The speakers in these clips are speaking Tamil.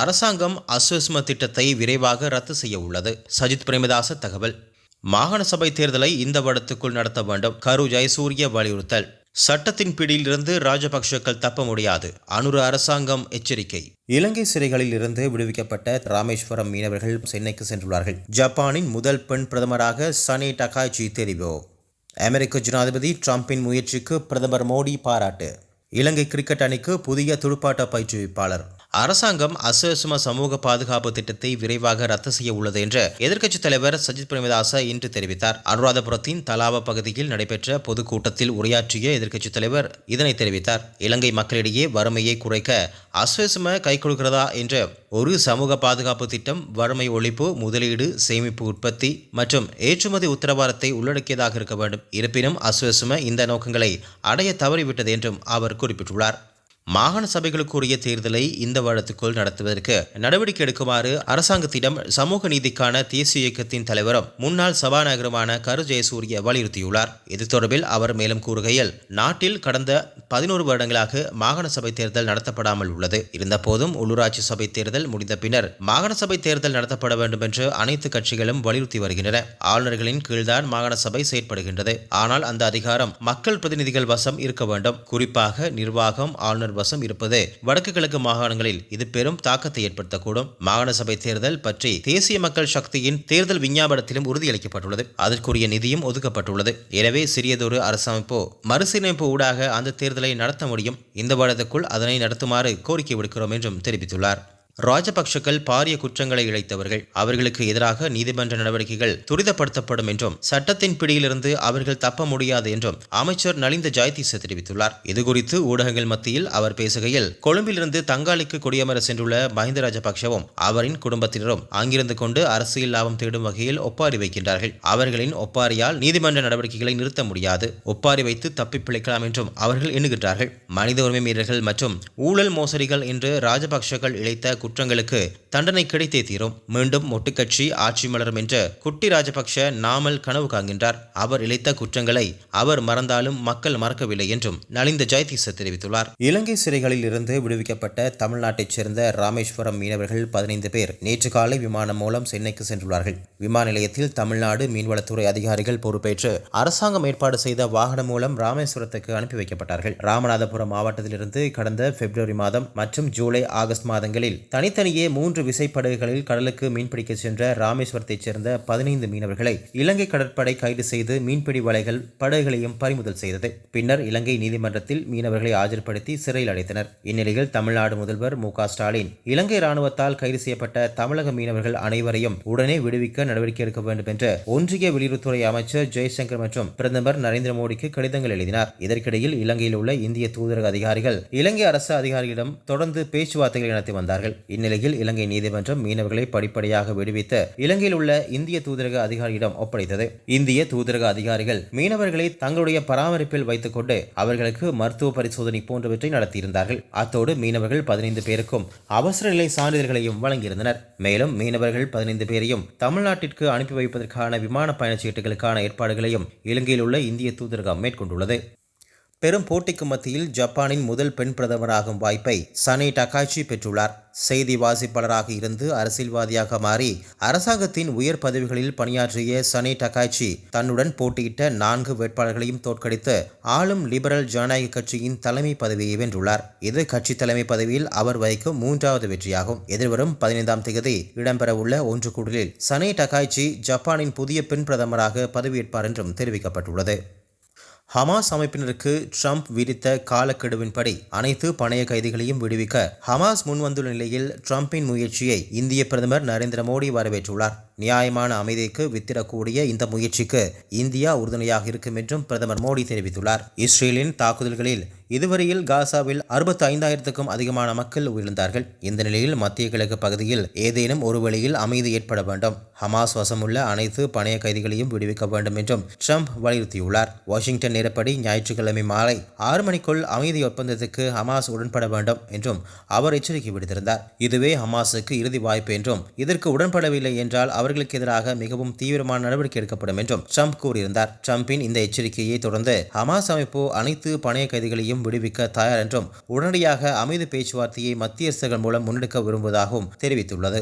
அரசாங்கம் அஸ்வஸ்ம திட்டத்தை விரைவாக ரத்து செய்ய உள்ளது. சஜித் பிரேமதாச தகவல். மாகாண சபை தேர்தலை இந்த வருடத்துக்குள் நடத்த வேண்டும். கரு ஜெயசூரிய வலியுறுத்தல். சட்டத்தின் பிடியிலிருந்து ராஜபக்ஷக்கள் தப்ப முடியாது. அனுறு அரசாங்கம் எச்சரிக்கை. இலங்கை சிறைகளில் இருந்து விடுவிக்கப்பட்ட ராமேஸ்வரம் மீனவர்கள் சென்னைக்கு சென்றுள்ளார்கள். ஜப்பானின் முதல் பெண் பிரதமராக சனி டகாய்ச்சி தெரிவு. அமெரிக்க ஜனாதிபதி ட்ரம்பின் முயற்சிக்கு பிரதமர் மோடி பாராட்டு. இலங்கை கிரிக்கெட் அணிக்கு புதிய துடுப்பாட்ட பயிற்றுவிப்பாளர். அரசாங்கம் அசசும சமூக பாதுகாப்பு திட்டத்தை விரைவாக ரத்து செய்ய உள்ளது என்று எதிர்க்கட்சித் தலைவர் சஜித் பிரேமதாச இன்று தெரிவித்தார். அனுராதபுரத்தின் தலாவ பகுதியில் நடைபெற்ற பொதுக்கூட்டத்தில் உரையாற்றிய எதிர்க்கட்சித் தலைவர் இதனை தெரிவித்தார். இலங்கை மக்களிடையே வறுமையை குறைக்க அஸ்வசும கை கொடுக்கிறதா என்ற ஒரு சமூக பாதுகாப்பு திட்டம் வறுமை ஒழிப்பு முதலீடு சேமிப்பு உற்பத்தி மற்றும் ஏற்றுமதி உத்தரவாதத்தை உள்ளடக்கியதாக இருக்க வேண்டும். இருப்பினும் அஸ்வசும இந்த நோக்கங்களை அடைய தவறிவிட்டது என்றும் அவர் குறிப்பிட்டுள்ளார். மாகாண சபைகளுக்குரிய தேர்தலை இந்த வருடத்துக்குள் நடத்துவதற்கு நடவடிக்கை எடுக்குமாறு அரசாங்கத்திடம் சமூக நீதிக்கான தேசிய இயக்கத்தின் தலைவரும் முன்னாள் சபாநாயகருமான கரு ஜெயசூரிய வலியுறுத்தியுள்ளார். இது தொடர்பில் அவர் மேலும் கூறுகையில் நாட்டில் கடந்த பதினோரு வருடங்களாக மாகாண சபை தேர்தல் நடத்தப்படாமல் உள்ளது. இருந்தபோதும் உள்ளூராட்சி சபை தேர்தல் முடிந்த பின்னர் மாகாண சபை தேர்தல் நடத்தப்பட வேண்டும் என்று அனைத்து கட்சிகளும் வலியுறுத்தி வருகின்றன. ஆளுநர்களின் கீழ்தான் மாகாண சபை செயற்படுகின்றது. ஆனால் அந்த அதிகாரம் மக்கள் பிரதிநிதிகள் வசம் இருக்க வேண்டும். குறிப்பாக நிர்வாகம் ஆளுநர் வசம் இருப்பது வடக்கு கிழக்கு மாகாணங்களில் இது பெரும் தாக்கத்தை ஏற்படுத்தக்கூடும். மாகாண சபை தேர்தல் பற்றி தேசிய மக்கள் சக்தியின் தேர்தல் விஞ்ஞாபனத்திலும் உறுதியளிக்கப்பட்டுள்ளது. அதற்குரிய நிதியும் ஒதுக்கப்பட்டுள்ளது. எனவே சிறியதொரு அரசமைப்பு மறுசீரமைப்பு ஊடாக அந்த தேர்தல் நடத்த முடியும். இந்த வருடத்துக்குள் அதனை நடத்துமாறு கோரிக்கை விடுக்கிறோம் என்றும் தெரிவித்துள்ளார். ராஜபக்ஷக்கள் பாரிய குற்றங்களை இழைத்தவர்கள். அவர்களுக்கு எதிராக நீதிமன்ற நடவடிக்கைகள் துரிதப்படுத்தப்படும் என்றும் சட்டத்தின் பிடியிலிருந்து அவர்கள் தப்ப முடியாது என்றும் அமைச்சர் நலிந்த ஜாய்திச தெரிவித்துள்ளார். இதுகுறித்து ஊடகங்கள் மத்தியில் அவர் பேசுகையில் கொழும்பிலிருந்து தங்காலிக்கு குடியமர சென்றுள்ள மஹிந்த ராஜபக்ஷவும் அவரின் குடும்பத்தினரும் அங்கிருந்து கொண்டு அரசியல் லாபம் தேடும் வகையில் ஒப்பாரி வைக்கின்றார்கள். அவர்களின் ஒப்பாரியால் நீதிமன்ற நடவடிக்கைகளை நிறுத்த முடியாது. ஒப்பாரி வைத்து தப்பி பிழைக்கலாம் என்றும் அவர்கள் எண்ணுகின்றார்கள். மனித உரிமை மீறல்கள் மற்றும் ஊழல் மோசடிகள் என்று ராஜபக்ஷக்கள் இழைத்த குற்றங்களுக்கு தண்டனை கிடைத்தே தீரும். மீண்டும் ஒட்டுக்கட்சி ஆட்சி மலரும் என்ற குட்டி ராஜபக்ஷ நாமல் கனவு காண்கின்றார். அவர் இழைத்த குற்றங்களை அவர் மறந்தாலும் மக்கள் மறக்கவில்லை என்றும் நலிந்த ஜெயதீச தெரிவித்துள்ளார். இலங்கை சிறைகளில் இருந்து விடுவிக்கப்பட்ட தமிழ்நாட்டைச் சேர்ந்த ராமேஸ்வரம் மீனவர்கள் பதினைந்து பேர் நேற்று காலை விமானம் மூலம் சென்னைக்கு சென்றுள்ளார்கள். விமான நிலையத்தில் தமிழ்நாடு மீன்வளத்துறை அதிகாரிகள் பொறுப்பேற்று அரசாங்கம் ஏற்பாடு செய்த வாகனம் மூலம் ராமேஸ்வரத்துக்கு அனுப்பி வைக்கப்பட்டார்கள். ராமநாதபுரம் மாவட்டத்திலிருந்து கடந்த பிப்ரவரி மாதம் மற்றும் ஜூலை ஆகஸ்ட் மாதங்களில் தனித்தனியே மூன்று விசைப்படகுகளில் கடலுக்கு மீன்பிடிக்க சென்ற ராமேஸ்வரத்தைச் சேர்ந்த பதினைந்து மீனவர்களை இலங்கை கடற்படை கைது செய்து மீன்பிடி வலைகள் படகுகளையும் பறிமுதல் செய்தது. பின்னர் இலங்கை நீதிமன்றத்தில் மீனவர்களை ஆஜர்படுத்தி சிறையில் அடைத்தனர். இந்நிலையில் தமிழ்நாடு முதல்வர் மு ஸ்டாலின் இலங்கை ராணுவத்தால் கைது செய்யப்பட்ட தமிழக மீனவர்கள் அனைவரையும் உடனே விடுவிக்க நடவடிக்கை எடுக்க வேண்டும் என்று ஒன்றிய வெளியுறவுத்துறை அமைச்சர் ஜெய்சங்கர் மற்றும் பிரதமர் நரேந்திர மோடிக்கு கடிதங்கள் எழுதினார். இதற்கிடையில் இலங்கையில் உள்ள இந்திய தூதரக அதிகாரிகள் இலங்கை அரசு அதிகாரிகளிடம் தொடர்ந்து பேச்சுவார்த்தைகளை நடத்தி வந்தார்கள். இந்நிலையில் இலங்கை நீதிமன்றம் மீனவர்களை படிப்படியாக விடுவித்து இலங்கையில் உள்ள இந்திய தூதரக அதிகாரியிடம் ஒப்படைத்தது. இந்திய தூதரக அதிகாரிகள் மீனவர்களை தங்களுடைய பராமரிப்பில் வைத்துக் கொண்டு அவர்களுக்கு மருத்துவ பரிசோதனை போன்றவற்றை நடத்தியிருந்தார்கள். அத்தோடு மீனவர்கள் பதினைந்து பேருக்கும் அவசர நிலை சான்றிதழ்களையும் வழங்கியிருந்தனர். மேலும் மீனவர்கள் பதினைந்து பேரையும் தமிழ்நாட்டிற்கு அனுப்பி வைப்பதற்கான விமான பயணச்சீட்டுகளுக்கான ஏற்பாடுகளையும் இலங்கையில் உள்ள இந்திய தூதரகம் மேற்கொண்டுள்ளது. பெரும் போட்டிக்கு மத்தியில் ஜப்பானின் முதல் பெண் பிரதமராகும் வாய்ப்பை சனி டகாச்சி பெற்றுள்ளார். செய்தி வாசிப்பாளராக இருந்து அரசியல்வாதியாக மாறி அரசாங்கத்தின் உயர் பதவிகளில் பணியாற்றிய சனி டகாச்சி தன்னுடன் போட்டியிட்ட நான்கு வேட்பாளர்களையும் தோற்கடித்து ஆளும் லிபரல் ஜனநாயக கட்சியின் தலைமை பதவியை வென்றுள்ளார். இது கட்சி தலைமை பதவியில் அவர் வகிக்கும் மூன்றாவது வெற்றியாகும். எதிர்வரும் பதினைந்தாம் தேதி இடம்பெறவுள்ள ஒன்று கூடலில் சனி டகாய்ச்சி ஜப்பானின் புதிய பெண் பிரதமராக பதவியேற்பார் என்றும் தெரிவிக்கப்பட்டுள்ளது. ஹமாஸ் அமைப்பினருக்கு ட்ரம்ப் விதித்த காலக்கெடுவின்படி அனைத்து பணைய கைதிகளையும் விடுவிக்க ஹமாஸ் முன்வந்துள்ள நிலையில் ட்ரம்பின் முயற்சியை இந்திய பிரதமர் நரேந்திர மோடி வரவேற்றுள்ளார். நியாயமான அமைதிக்கு வித்திடக்கூடிய இந்த முயற்சிக்கு இந்தியா உறுதுணையாக இருக்கும் என்றும் பிரதமர் மோடி தெரிவித்துள்ளார். இஸ்ரேலின் தாக்குதல்களில் இதுவரையில் காசாவில் அறுபத்தி ஐந்தாயிரத்துக்கும் அதிகமான மக்கள் உயிர்ந்தார்கள் இந்த நிலையில் மத்திய கிழக்கு பகுதியில் ஏதேனும் ஒரு வழியில் அமைதி ஏற்பட வேண்டும். ஹமாஸ் வசமுள்ள அனைத்து பணைய கைதிகளையும் விடுவிக்க வேண்டும் என்றும் ட்ரம்ப் வலியுறுத்தியுள்ளார். வாஷிங்டன் நேரப்படி ஞாயிற்றுக்கிழமை மாலை ஆறு மணிக்குள் அமைதி ஒப்பந்தத்துக்கு ஹமாஸ் உடன்பட வேண்டும் என்றும் அவர் எச்சரிக்கை விடுத்திருந்தார். இதுவே ஹமாஸுக்கு இறுதி வாய்ப்பு என்றும் இதற்கு உடன்படவில்லை என்றால் அவர்களுக்கு எதிராக மிகவும் தீவிரமான நடவடிக்கை எடுக்கப்படும் என்றும் ட்ரம்ப் கூறியிருந்தார். ட்ரம்பின் இந்த எச்சரிக்கையை தொடர்ந்து ஹமாஸ் அமைப்பு அனைத்து பணைய கைதிகளையும் அனைவரையும் விடுவிக்க தயார் என்றும் உடனடியாக அமைதி பேச்சுவார்த்தையை மத்தியஸ்தர்கள் மூலம் முன்னெடுக்க விரும்புவதாகவும் தெரிவித்துள்ளது.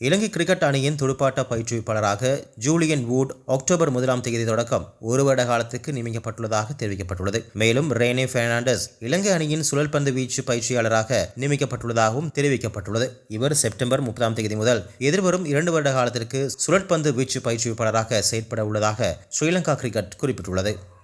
இலங்கை கிரிக்கெட் அணியின் துடுப்பாட்ட பயிற்றுவிப்பாளராக ஜூலியன் வூட் அக்டோபர் முதலாம் தேதி தொடக்கம் ஒரு வருட காலத்துக்கு நியமிக்கப்பட்டுள்ளதாக தெரிவிக்கப்பட்டுள்ளது. மேலும் ரேனே பெர்னாண்டஸ் இலங்கை அணியின் சுழல்பந்து வீச்சு பயிற்சியாளராக நியமிக்கப்பட்டுள்ளதாகவும் தெரிவிக்கப்பட்டுள்ளது. இவர் செப்டம்பர் முப்பதாம் தேதி முதல் எதிர்வரும் இரண்டு வருட காலத்திற்கு சுழற்பந்து வீச்சு பயிற்றுவிப்பாளராக செயற்பட உள்ளதாக ஸ்ரீலங்கா கிரிக்கெட் குறிப்பிட்டுள்ளது.